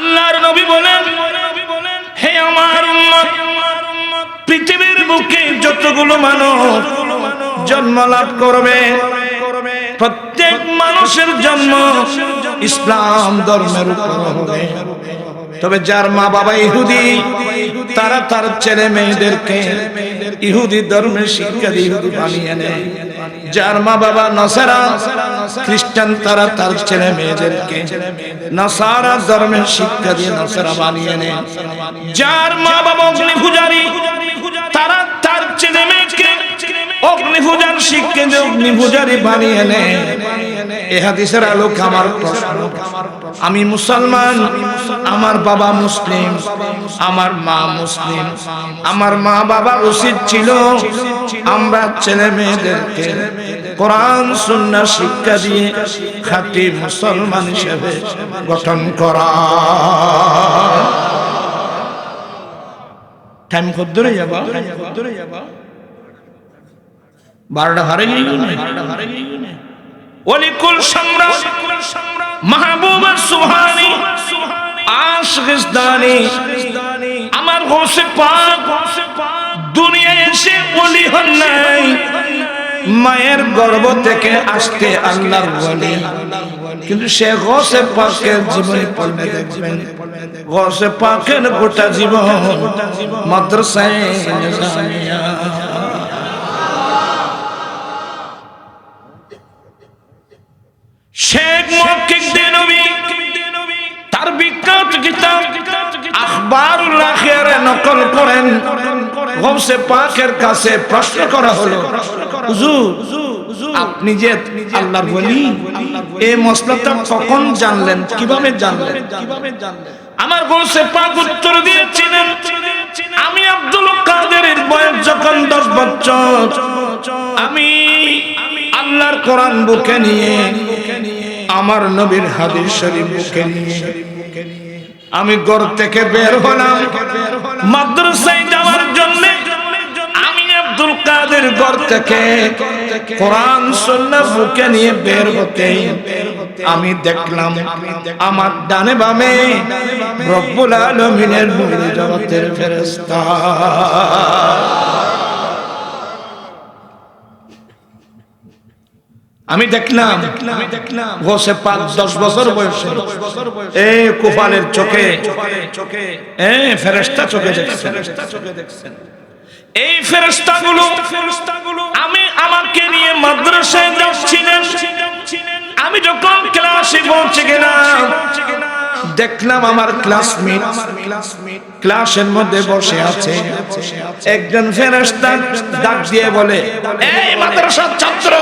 আল্লাহর নবী বলেন, হে আমার উম্মত, পৃথিবীর বুকে যতগুলো মানুষ জন্ম লাভ করবে, প্রত্যেক মানুষের জন্ম ইসলাম ধর্মের উপর হবে। তবে যার মা বাবা ইহুদি, তারা তার ছেলে মেয়েদেরকে ইহুদি ধর্মের শিক্ষা ইহুদি বানিয়ে নেয়। যার মা বাবা নসারা, খ্রিস্টান তারা তার ছেলে মেয়েদেরকে নসারা ধর্মের শিক্ষা দিয়ে নসারা বানিয়ে নেয়। যার মা বাবা অগ্নি পূজারী তারা তার ছেলে মেয়েকে অগ্নি পূজার শিক্ষা দিয়ে বানিয়ে নেয় এ হাদিসের আলোক আমার প্রশ্ন। আমি মুসলমান, আমার বাবা মুসলিম, আমার মা মুসলিম, আমার মা বাবা উচিত ছিল আমরা ছেলে মেয়েদেরকে কোরআন, সুন্নাহ, শিক্ষা দিয়ে খাঁটি মুসলমান হিসেবে গঠন করা। টাইম কত দূরে যাবা কত দূরে যাবা বারোটা হারে গিয়ে বারোটা হারে গিয়ে ওলিকুল সম্রাট মাহবুব সুহানি আশগিস্তানি আমার পাক দুনিয়ায় এসে ওলি হন নাই। মায়ের গর্ভ থেকে আসতে আল্লাহর ওলি কিন্তু সে গোসে পাকের জীবনে পড়লে দেখবেন গোসে পাকের গোটা জীবন মাদ্রাসায় আপনি যে আল্লাহর বলি এই মসলাটা কখন জানলেন, কীভাবে জানলেন? আমার গৌসে পাক উত্তর দিয়েছিলেন, আমি আব্দুল কাদেরের বয়স যখন দশ বছর, আমি আল্লাহর কোরআন বুকে নিয়ে আমার নবীর হাদিস শরীফ বুকে নিয়ে। আমি ঘর থেকে বের হলাম। মাদ্রাসায় যাওয়ার জন্য আমি আব্দুল কাদের ঘর থেকে কোরআন, সুন্নাহ বুকে নিয়ে বের হতে আমি দেখলাম আমার ডানে বামে রব্বুল আলামিনের মূল জগতের ফেরেশতা। আমি দেখলাম আমি দেখলাম গোসে পাঁচ দশ বছর বয়সে। এ কুফালের চোখে। চোখে। এ ফেরেস্তা চোখে দেখছেন। এই ফেরেস্তা গুলো আমি আমাকে নিয়ে মাদ্রাসায় যাচ্ছিলেন। আমি যখন ক্লাসে পৌঁছে গেলাম দেখলাম আমার ক্লাসমেট ক্লাসের মধ্যে বসে আছে। একজন ফেরেস্তা ডাক দিয়ে বলে এই মাদ্রাসার ছাত্র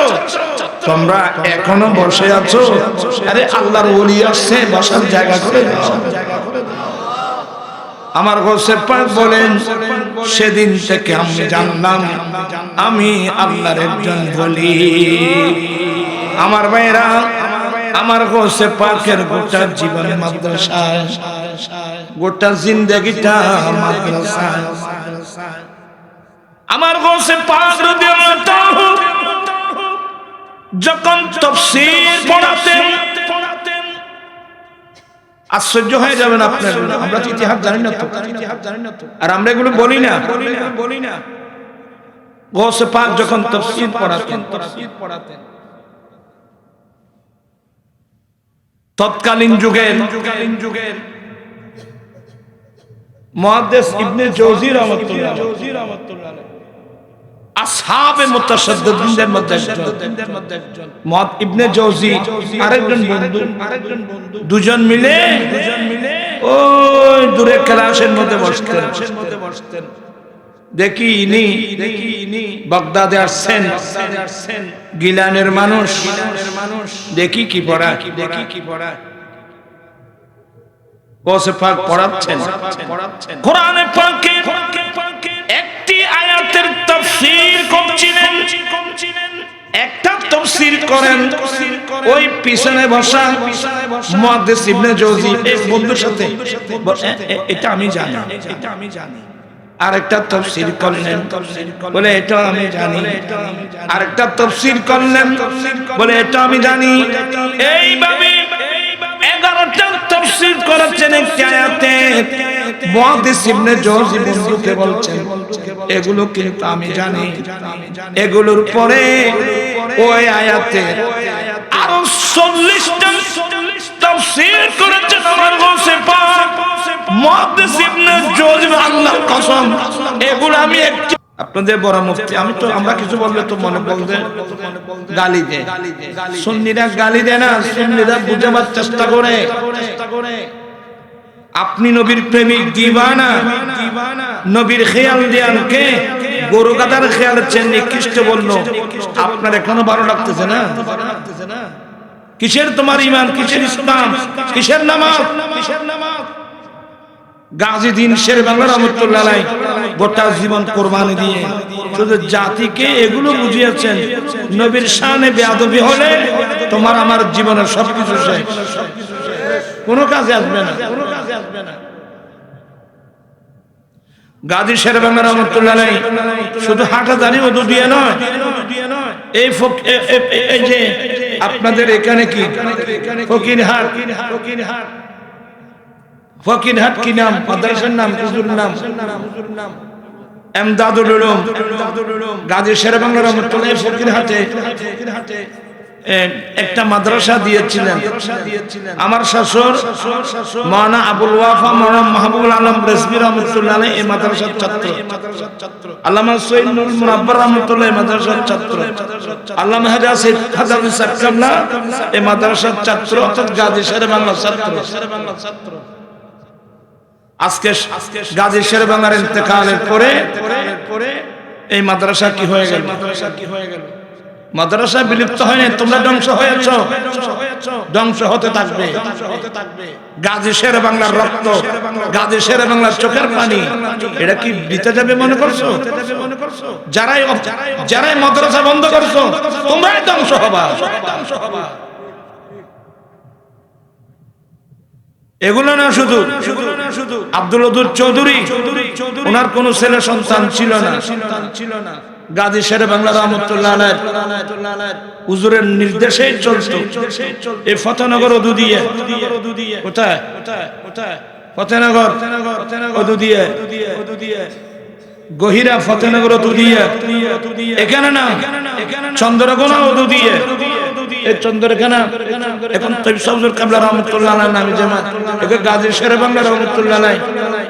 তোমরা এখনও বসে আছো? আরে আল্লাহর ওলি আসছে, বসার জায়গা করে আমার গোসের পাক বলেন, সেদিন থেকে আমি জানলাম, আমি আল্লাহর একজন বলি আমার ভাইরা আমার গোসে পাকের গোটা জীবন মাদ্রাসায়, গোটা জিন্দগিটা মাদ্রাসায়। আমার গোসে পাক রাদিয়াল্লাহু যখন তফসির পড়াতেন, আশ্চর্য হয়ে যাবেন আপনার আমরা তো ইতিহাস জানি না তো। আর আমরা এগুলো বলি না। বলি না গোসে পাক যখন তফসির পড়াতেন তফসির পড়াতেন তৎকালীন যুগের যুগকালীন যুগের মুহাদ্দিস ইবনে জওজি রাহমাতুল্লাহ জওজি রাহমাতুল্লাহ আসহাবে মুতাশাদ্দিদিনদের মধ্যে একজন। মুহাদ ইবনে আরেকজন বন্ধু আরেকজন বন্ধু। দুজন মিলে দুজন মিলে ওই দূরে ক্লাসের মধ্যে বসতেন। বসতেন দেখি ইনি দেখি ইনি বাগদাদে আসছেন। গিলানের মানুষ। মানুষ দেখি কি পড়া দেখি কি পড়া বসে পাক পড়াচ্ছেন কোরআনে পাকে ওই পিছনে বসা মুহাদ্দিস ইবনে জওজি এক বন্ধুর সাথে। এটা আমি জানি এটা আমি জানি। আরেকটা তফসির করলেন। বলে এটা আমি জানি। আরেকটা তফসির করলেন। বলে এটা আমি জানি। এইভাবে এগারোটা তাফসীর করেছেন একটি আয়াতে মুহাদ্দিস ইবনে জওজি বন্ধুকে বলছেন, এগুলো কিন্তু আমি জানি। এগুলোর পরে ওই আয়াতে আরও চল্লিশটা করেছেন আমার গৌসে আপনি নবীর প্রেমিক দিবানা, নবীর খেয়াল দেয়ানকে গরু গাদার খেয়াল হচ্ছেন নিকৃষ্ট বলল। আপনার এখনও ভালো লাগতেছে না? কিসের তোমার ইমান কিসের ইসলাম? কিসের নামাজ? কিসের নামাজ গাজী দিন শের বাংলা রহমতুল্লাহ গোটা জীবন কোরবানি দিয়ে শুধু জাতিকে এগুলো বুঝিয়েছেন। নবীর শানে বেয়াদবি হলে তোমার আমার জীবনের সবকিছু শেষ। কোনো কাজে আসবে না। কোনো কাজে আসবে না গাজী শের বাংলা রহমতুল্লাহ শুধু হাঁটা দাঁড়িয়ে ওদু দিয়ে নয় এই যে আপনাদের এখানে কি? ফকিরহাট ফকিরহাট ফকিরহাট কি নাম? মাদ্রাসার নাম হুজুর নাম? এমদাদুল উলুম। গাজী শের বাংলা রহমতুল্লাহ ফকিরহাটে এ, একটা মাদ্রাসা দিয়েছিলেন। আমার শাশুর মানা আবুল ওয়াফা মানা মাহবুবুল আলম রেসমি রহমতুল্লাহ এই মাদ্রাসার ছাত্র। মুনাব্বার রহমতুল্লাহ এই মাদ্রাসার ছাত্র। হাজা সাক্কাবলা এই মাদ্রাসার ছাত্র, অর্থাৎ গাজী শের বাংলা ছাত্র। আজকে গাজী শের বাংলার ইন্তেকালের পরে এই মাদ্রাসা কি হয়ে গেল মাদ্রাসা কি হয়ে গেল? মাদ্রাসা বিলুপ্ত হয়নি, তোমরা ধ্বংস হয়েছ। ধ্বংস হতে থাকবে। গাজী শের বাংলার রক্ত, গাজী শের বাংলার চোখের পানি, এটা কি দিতে যাবে মনে করছ? যারাই যারাই মাদ্রাসা বন্ধ করছ, তোমরাই ধ্বংস হবা। এগুলো না শুধু আব্দুল চৌধুরী, ওনার কোন ছেলে সন্তান ছিল না ছিল না। গাজী শের বাংলা রহমতুল্লাহ হুজুরের নির্দেশে চলত। এই ফতেনগর অদু দিয়ে। কোথায়? ফতেনগর অদু দিয়ে। গহিরা ফতেনগর অদু দিয়ে। এখানে না? চন্দ্রকোনা অদু দিয়ে। এই চন্দ্রখানা এখন তৈব কাবলা রহমতুল্লাহ নামে জামাত। গাজী শের বাংলা রহমতুল্লাহ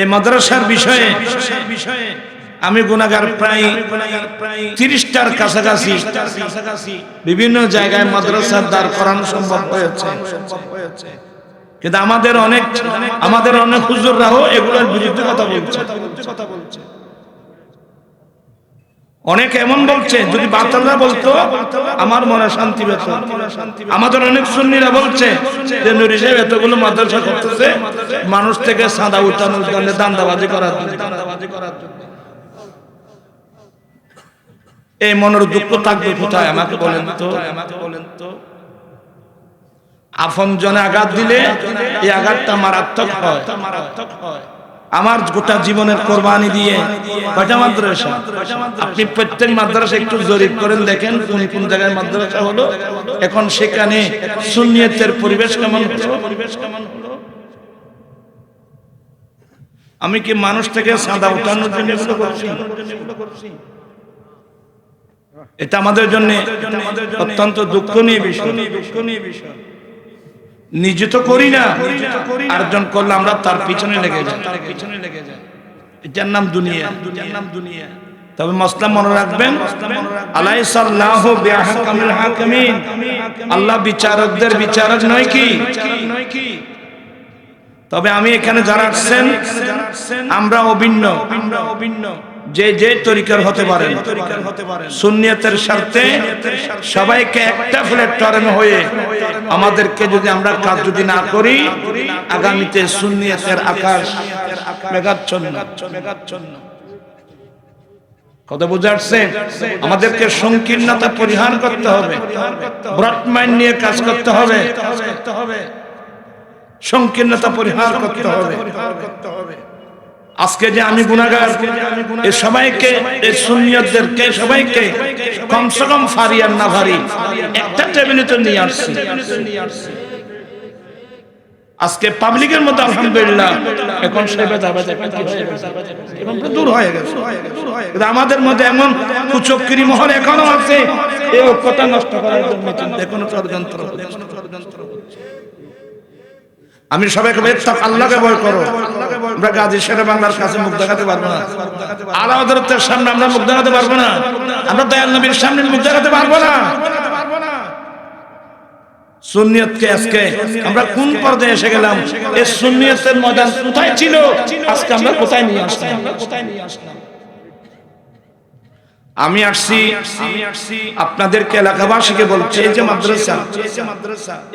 এই মাদ্রাসার বিষয়ে আমি গুণাগার প্রায় প্রায় তিরিশটার কাছাকাছি বিভিন্ন জায়গায় মাদ্রাসার দ্বার করানো সম্ভব হয়েছে। কিন্তু আমাদের অনেক আমাদের অনেক হুজুররাও এগুলোর বিরুদ্ধে কথা বলছে কথা বলছে। অনেক এমন বলছে, যদি বাতালরা বলতো, আমার মনে শান্তি পেত। আমাদের অনেক সুন্নিরা বলছে যে, নুরি সাহেব এতগুলো মাদ্রাসা করতেছে, মানুষ থেকে সাদা উঠানোর জন্য দান্দাবাজি করার জন্য। এই মনের দুঃখ থাকবে কোথায়, আমাকে বলেন তো। আমাকে বলেন তো আপন জনে আঘাত দিলে এই আঘাতটা মারাত্মক হয় মারাত্মক হয়। আমার গোটা জীবনের কোরবানি দিয়ে কয়টা মাদ্রাসা? আপনি প্রত্যেক মাদ্রাসা একটু জরিপ করেন, দেখেন কোন কোন জায়গায় মাদ্রাসা হলো। এখন সেখানে সুন্নিয়তের পরিবেশ কেমন হলো? আমি কি মানুষ থেকে সাদা উঠানোর জন্য এগুলো করছি? এটা আমাদের জন্য অত্যন্ত দুঃখ নিয়ে বিষয় বিষয়। নিজে তো করি না। আরেকজন করলে আমরা তার পিছনে লেগে যাই। তার পিছনে লেগে যাই। এটার নাম দুনিয়া। দুনিয়ার নাম দুনিয়া। তবে মসলাম মনে রাখবেন আলাই বিআহকামিল হাকিমিন। আল্লাহ বিচারকদের বিচারক নয় কি? নয় কি? তবে আমি এখানে যারা আসছেন আমরা অভিন্ন। আমরা অভিন্ন। যে যে তরিকার হতে পারেন। সুন্নিয়তের স্বার্থে সবাইকে একটা প্ল্যাটফর্মে হয়ে আমাদেরকে যদি আমরা কাজ যদি না করি আগামীতে সুন্নিয়তের আকাশ মেঘাচ্ছন্ন। মেঘাচ্ছন্ন কথা আমাদেরকে সংকীর্ণতা পরিহার করতে হবে। নিয়ে কাজ করতে হবে। সংকীর্ণতা পরিহার করতে হবে। আজকে যে আমি গুণাগার এ সবাইকে এই সুনিয়তদেরকে সবাইকে কমসে কম ফারি আর না ফারি একটা টেবিলে তো নিয়ে আসছি। আজকে পাবলিকের মতো আলহামদুলিল্লাহ। এখন এখন দূর হয়ে গেছে। আমাদের মধ্যে এমন কুচক্রি মহল এখনও আছে এই ঐক্যতা নষ্ট করার জন্য কোনো ষড়যন্ত্র ষড়যন্ত্র আমি সবাইকে বলি আল্লাহকে ভয় করো। আমরা গাজী শেরে বাংলার কাছে মুখ দেখাতে পারব না। আলা হযরতের সামনে আমরা মুখ দেখাতে পারব না। আমরা দয়াল নবীর সামনে মুখ দেখাতে পারব না। সুন্নিয়তকে আজকে আমরা কোন পর্যায়ে এসে গেলাম? এই সুন্নিয়তের ময়দান কোথায় ছিল? আজকে আমরা কোথায় নিয়ে আসলাম কোথায় নিয়ে আসলাম? আমি আসছি আপনাদেরকে এলাকাবাসীকে বলছি এই যে মাদ্রাসা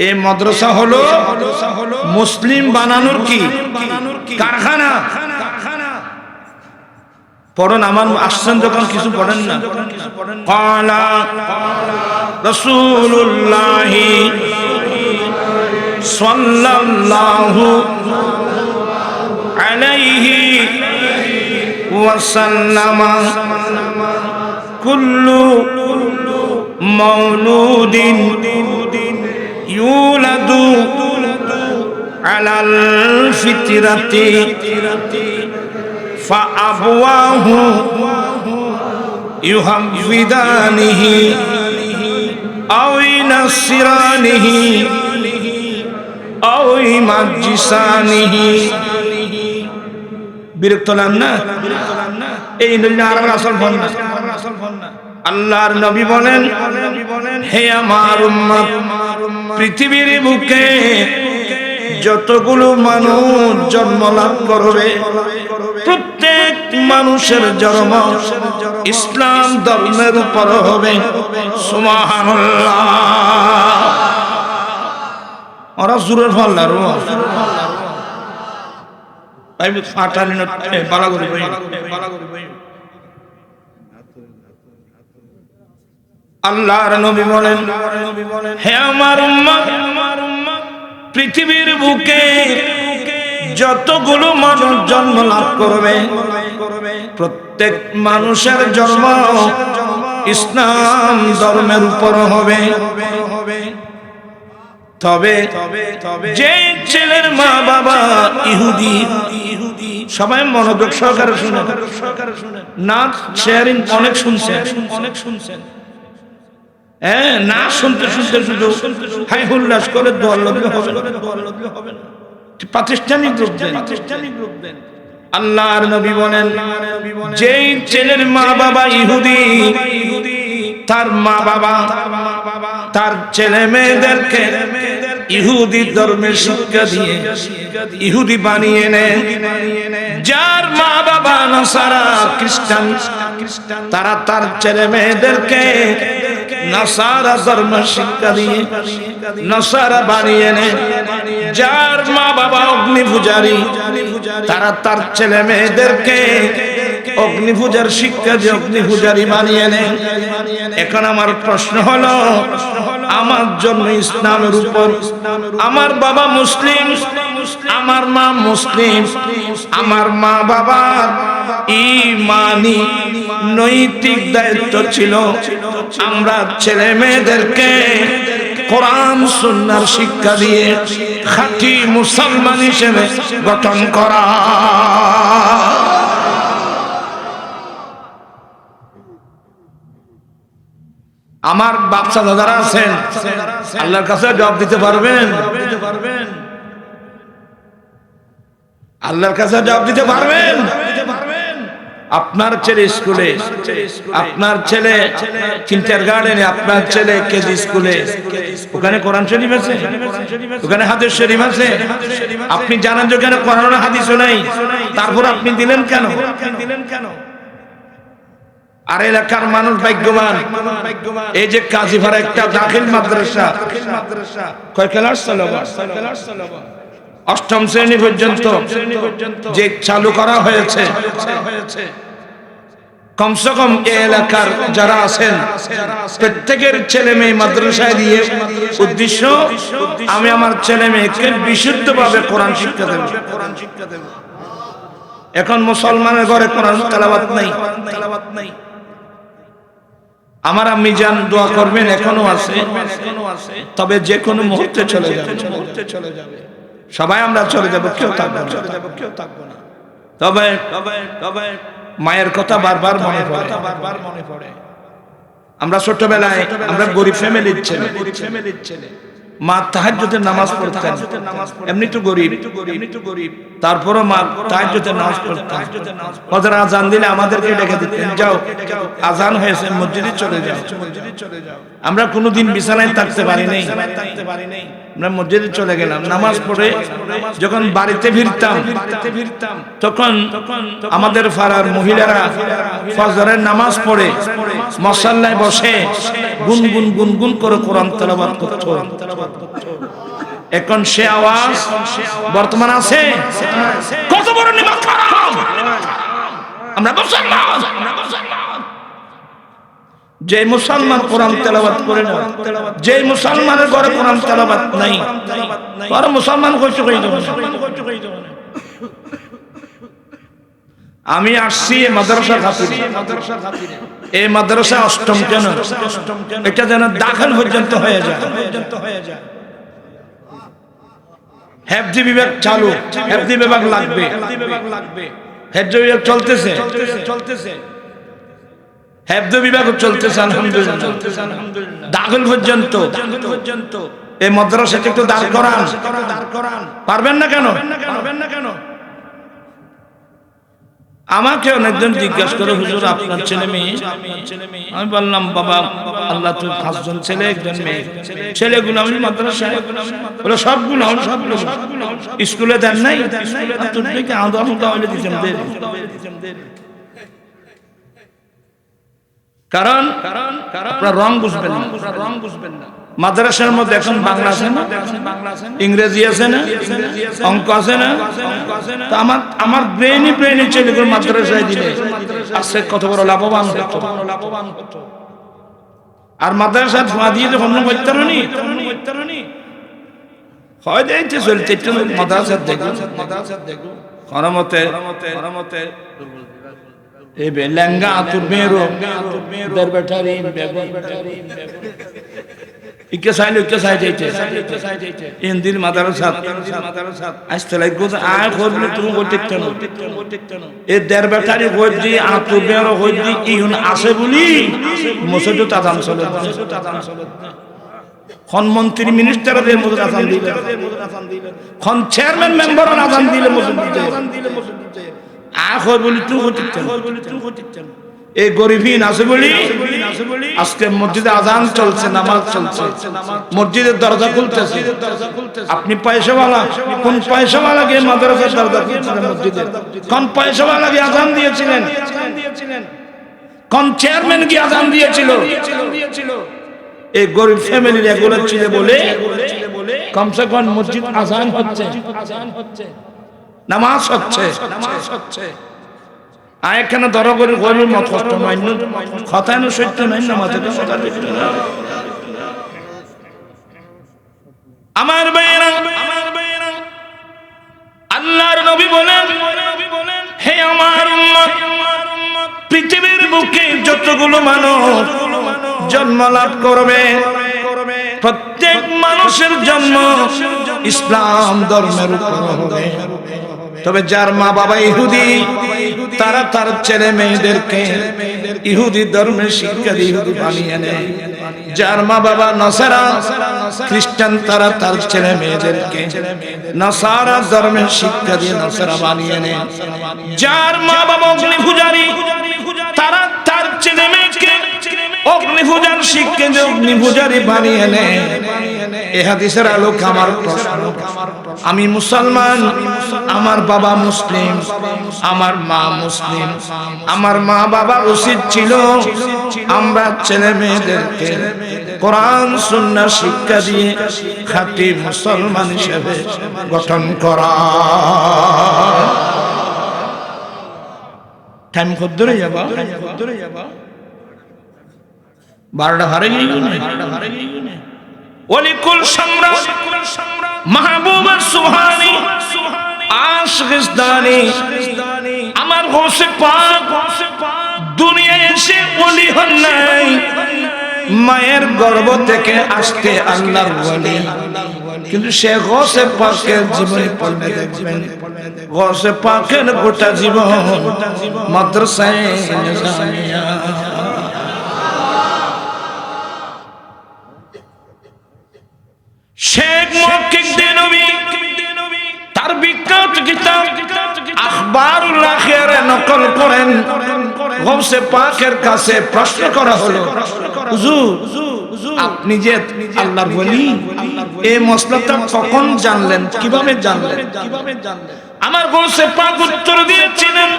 এই মাদ্রাসা হলো মুসলিম বানানোর কি? কারখানা। পড়েন আমার আসছেন যখন কিছু পড়েন না। কালা রসুল্লাহ সাল্লাল্লাহু আলাইহি ওয়াসাল্লামা। কুল্লু মৌলুদিন ইউলাদু আলাল ফিতরাতি ফাআবওয়াহু ইউহামবিদানিহি আও ইনাসিরানিহি আও ইমাজিসানিহি বিরক্ত হলাম না? এই নজনে আর আমার আসল ফোন না আল্লাহর নবী বলেন হে আমার উম্মত পৃথিবীর বুকে যতগুলো মানুষ জন্ম লাভ করবে প্রত্যেক মানুষের জন্ম ইসলাম ধর্মের উপর হবে। সুবহানাল্লাহ। ওরা জোরের ফল না আমি ফাটা নিন বালা করে বই বালা করে বই আল্লাহর নবী বলেন, হে আমার উম্মত, পৃথিবীর বুকে যতগুলো মানুষ জন্ম লাভ করবে, প্রত্যেক মানুষের জন্ম ইসলাম ধর্মের উপর হবে। তবে যে ছেলের মা বাবা ইহুদি ইহুদি সবাই মনোযোগ সহকারে শুনে না শেয়ারিং অনেক শুনছেন অনেক শুনছেন। হ্যাঁ না শুনতে শুনতে শুধু হাই করে হবে হবে না। প্রাতিষ্ঠানিক রূপ দেন। প্রাতিষ্ঠানিক রূপ দেন। আল্লাহর নবী বলেন যেই ছেলের মা বাবা ইহুদি তার মা বাবা তার ছেলে মেয়েদেরকে ইহুদি ধর্মের শিক্ষা দিয়ে ইহুদি বানিয়ে নেয় যার মা বাবা নাসারা খ্রিস্টান তারা তার ছেলে মেয়েদেরকে নাসারা ধর্ম শিক্ষা দিয়ে, নাসারা বানিয়ে নেয় যার মা বাবা অগ্নি পূজারী তারা তার ছেলে মেয়েদেরকে অগ্নি পূজার শিক্ষা অগ্নি পূজারী বানিয়ে নেয় এখন আমার প্রশ্ন হলো, আমার জন্য ইসলামের উপর আমার বাবা মুসলিম আমার মা মুসলিম, আমার মা বাবার ইমানি, নৈতিক দায়িত্ব ছিল। আমরা ছেলে মেয়েদেরকে শিক্ষা দিয়ে খাঁটি মুসলমান হিসেবে গঠন করা। আমার বাচ্চা দাদারা আছেন, আল্লাহর কাছে জবাব দিতে পারবেন? আল্লাহর কাছে জবাব দিতে পারবেন? আপনার ছেলে স্কুলে, আপনার ছেলে গার্ডেনে আপনার ছেলে কেজি স্কুলে, ওখানে কোরআন শরীফ আছে? ওখানে হাদিস শরীফ আছে? আপনি জানেন যে ওখানে কোরআন হাদিস নাই। তারপর আপনি দিলেন কেন? দিলেন কেন আর এলাকার মানুষ ভাগ্যবান। এই যে কাজীভাড়া একটা দাখিল মাদ্রাসা। কয় অষ্টম শ্রেণি পর্যন্ত যে চালু করা হয়েছে কমসে কম এ এলাকার যারা আছেন প্রত্যেকের ছেলে মেয়ে মাদ্রাসায় দিয়ে উদ্দেশ্য আমি আমার ছেলে মেয়েকে শিক্ষা দেব কোরআন শিক্ষা দেব। এখন মুসলমানের ঘরে কোরআন তেলাবাত নাই। আমার আম্মি যান দোয়া করবেন এখনও আছে। তবে যে কোনো মুহূর্তে চলে যাবে। মুহূর্তে চলে যাবে। সবাই আমরা চলে যাব কেউ থাকব না। কেউ থাকব না। তবে তবে তবে মায়ের কথা বারবার মনে পড়ে। বারবার মনে পড়ে। আমরা ছোটবেলায় আমরা গরিব ফ্যামিলির ছেলে। গরিব ফ্যামিলির ছেলে। মা তাহাজ্জুদের নামাজ পড়তেন। এমনি তো গরিব। এমনি তো গরিব। তারপরও মা তাহাজ্জুদের নামাজ পড়তেন। হযরত আজান দিলে আমাদেরকে ডেকে দিতেন। যাও আজান হয়েছে মসজিদে চলে যাও। মসজিদে চলে যাও। আমরা কোনোদিন বিছানায় থাকতে পারি নাই থাকতে পারি নাই আমরা মসজিদে চলে গেলাম, নামাজ পড়ে যখন বাড়িতে ফিরতাম, তখন আমাদের পাড়ার মহিলারা ফজরের নামাজ পড়ে মশাল্লায় বসে গুনগুন গুনগুন করে কোরআন তেলাওয়াত করত। এখন সে আওয়াজ বর্তমান আছে? কত বড় আমরা মুসলমান আমরা মুসলমান! যে মুসলমান কোরআন তেলাবাত করে না, যে মুসলমানের ঘরে কোরআন তেলাবাত নাই আর মুসলমান কইছো কই দেব আমি আসছি মাদ্রাসা খাতিরে মাদ্রাসা খাতিরে। এই মাদ্রাসা অষ্টম কেন? এটা যেন দাখিল পর্যন্ত হয়ে যায়। পর্যন্ত হয়ে যায় হেফজি বিভাগ চালু, হেফজি বিভাগ লাগবে। হেফজি বিভাগ চলতেছে চলতেছে। হেফজ বিভাগ চলতেছে, আলহামদুলিল্লাহ। দাখিল পর্যন্ত। পর্যন্ত এই মাদ্রাসাকে একটু দাঁড় করান। পারবেন না কেন? পারবেন না কেন আমাকে অনেকজন জিজ্ঞাসা করে, হুজুর, আপনার ছেলে মেয়ে? আমি বললাম, বাবা, আল্লাহ পাঁচজন ছেলে, একজন মেয়ে। ছেলেগুলো আমি মাদ্রাসায়। বলে সবগুলো সবগুলো স্কুলে দেন নাই। কারণ কারণ আপনার রং বুঝবেন না। রং বুঝবেন না। মাদ্রাসার মধ্যে এখন বাংলা আছে না? ইংরেজি আছে না? অঙ্ক আছে না? তো আমার আমার ব্রেনই ব্রেনই চলে গেল মাদ্রাসায় দিলে আজকে কত বড় লাভবান হতো। লাভবান হতো। আর মাদ্রাসা ধোঁয়া দিয়ে যখন করতে নি হয় দেখতে চলছে মাদ্রাসার দেখো মাদ্রাসার দেখো করমতে করমতে এ বে লেঙ্গা আতুর মেরো। দের বেঠারি ইকে সাইল ইকে সাই যাইতে। ইন্দির মাদারসা। আসতে লাগ গোজ আয় খোঁজলে তুমি গটিতে ন এ দের বেঠারি হই দি আতুর মেরো হই দি, ইহুন আসে বলি। মসজিদ তাদান চলে খন মন্ত্রী মিনিস্টারদের মধ্যে আজান দিলে। খন চেয়ারম্যান মেম্বার আজান দিলে মসজিদে। আখর বলি তুই হতিচ্ছেন এই গরিবহীন আছে বলি আজকে মসজিদে আজান চলছে নামাজ চলছে। মসজিদের দরজা খুলতেছে। আপনি পয়সাওয়ালা কোন পয়সাওয়ালা গিয়ে মাদ্রাসার দরজা খুলছিলেন মসজিদে? কোন পয়সাওয়ালা গিয়ে আজান দিয়েছিলেন? কোন চেয়ারম্যান গিয়ে আজান দিয়েছিল? এই গরিব ফ্যামিলির এগুলো ছিল বলে কমসে কম মসজিদ আজান হচ্ছে আজান হচ্ছে। নামাজ হচ্ছে। আর এখানে ধরা করে মত কষ্ট মান্য সত্য নাই আমার ভাইয়েরা আমার ভাইয়েরা, আল্লাহর নবী বলেন, হে আমার উম্মত, পৃথিবীর বুকে যতগুলো মানুষ জন্ম লাভ করবে, প্রত্যেক মানুষের জন্ম ইসলাম ধর্মের উপর হবে। তবে যার মা বাবা ইহুদি, তারা তার ছেলে মেয়েদেরকে ইহুদি ধর্মের শিক্ষা ইহুদি বানিয়ে নেয়। যার মা বাবা নসারা, খ্রিস্টান, তারা তার ছেলে মেয়েদেরকে নসারা ধর্মের শিক্ষা দিয়ে নসারা বানিয়ে নেয়। যার মা বাবা অগ্নি পূজারী তারা তার ছেলে মেয়েকে অগ্নি পূজার শিক্ষা দিয়ে অগ্নি পূজারী বানিয়ে নেয়। এ হাদিসের আলোক আমার প্রশ্ন। আমি মুসলমান, আমার বাবা মুসলিম, আমার মা মুসলিম, আমার মা বাবা উচিত ছিল আমরা ছেলে মেয়েদেরকে কোরআন, সুন্নাহ, শিক্ষা দিয়ে খাঁটি মুসলমান হিসেবে গঠন করা। টাইম কত ধরে যাবা? বারোটা হারে গিয়ে বারোটা হারে গিয়ে অলিকুল সম্রাট মাহবুবা সুহানি আশগিস্তানি আমার হোসে পাক দুনিয়ায় এসে ওলি হন নাই। মায়ের গর্ভ থেকে আসতে আল্লাহর ওলি কিন্তু সে গোসে পাকের জীবনে পড়লে দেখবেন গোসে পাকের গোটা জীবন মাদ্রাসায় শেখ আপনি যে আল্লাহর বলি এই মসলাটা কখন জানলেন? কীভাবে জানলেন? আমার গৌসে পাক উত্তর দিয়েছিলেন,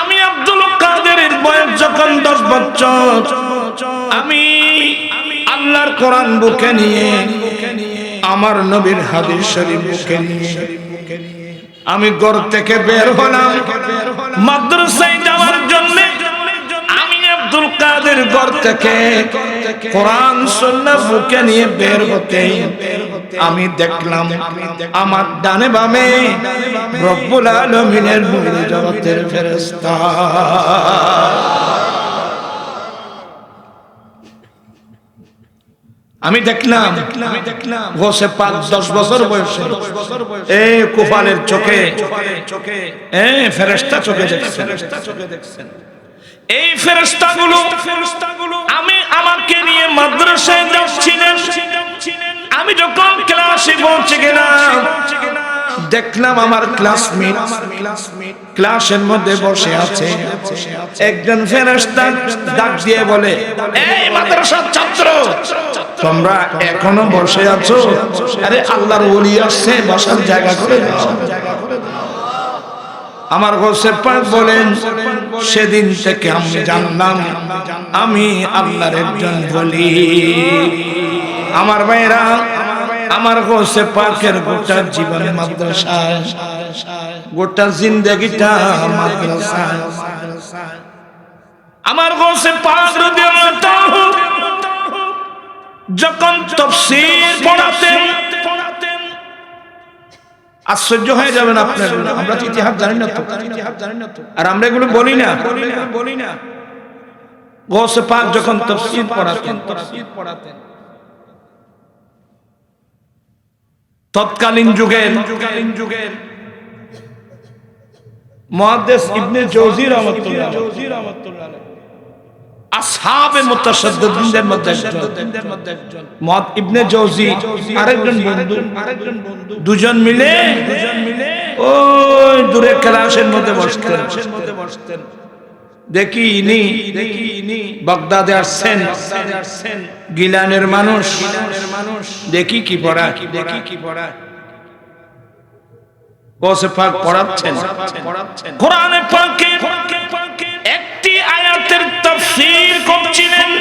আমি আব্দুল কাদেরের বয়স যখন দশ বছর, আমি আল্লাহর কোরআন বুকে নিয়ে, আমার নবীর হাদিস শরীফ বুকে নিয়ে আমি ঘর থেকে বের হলাম। মাদ্রাসায় যাওয়ার জন্য আমি আব্দুল কাদের ঘর থেকে কোরআন, সুন্নাহ বুকে নিয়ে বের হতে আমি দেখলাম আমার ডানে বামে রব্বুল আলামিনের নূর জগতের ফেরেশতা। আমি দেখলাম গোসে পাঁচ দশ বছর বয়সে। এ কুফালের চোখে। চোখে এ ফেরেস্তা চোখে দেখছেন। চোখে দেখছেন। এই ফেরেস্তাগুলো ফেরেস্তাগুলো আমি আমাকে নিয়ে মাদ্রাসায় যাচ্ছিলেন। আমি যখন ক্লাসে পৌঁছে গেলাম দেখলাম আমার ক্লাসমেট ক্লাসের মধ্যে বসে আছে। একজন ফেরেশতা ডাক দিয়ে বলে এই মাদ্রাসার ছাত্র তোমরা এখনও বসে আছো? আরে আল্লাহর ওলি আসছে, বসার জায়গা করে আমার গোসের পাক বলেন, সেদিন থেকে আমি জানলাম, আমি আল্লাহর একজন বলি আমার ভাইরা আমার গোসে পাকের গোটা জীবন মাদ্রাসায় গোটা জিন্দগিটা মাদ্রাসায় আমার গোসে পাক রাদিয়াল্লাহু যখন তফসির পড়াতেন, আশ্চর্য হয়ে যাবেন আপনার। আমরা তো ইতিহাস জানি না তো। আর আমরা এগুলো বলি না। বলি না গোসে পাক যখন তফসির পড়াতেন তফসির পড়াতেন তৎকালীন যুগের যুগকালীন যুগের মুহাদ্দিস ইবনে জওজি রাহমাতুল্লাহ রাহমাতুল্লাহ দুজন মিলে দূরে ক্লাসের মধ্যে বসতেন। দেখি ইনি দেখি ইনি বাগদাদে আসছেন। গিলানের মানুষ। মানুষ দেখি কি পড়া। দেখি কি পড়া পাক পড়াচ্ছেন পড়াচ্ছেন কোরআনে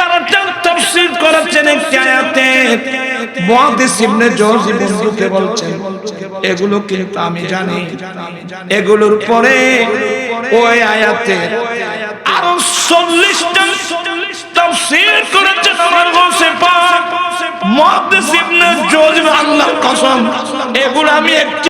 এগারোটা তফসির করেছেন একটি আয়াতে। মুহাদ্দিস ইবনে জওজি বন্ধুকে বলছেন এগুলো কিন্তু আমি জানি। এগুলোর পরে ওই আয়াতে আরও চল্লিশটা করেছেন আমার পাক। ইবনে আল্লাহর কসম এগুলো আমি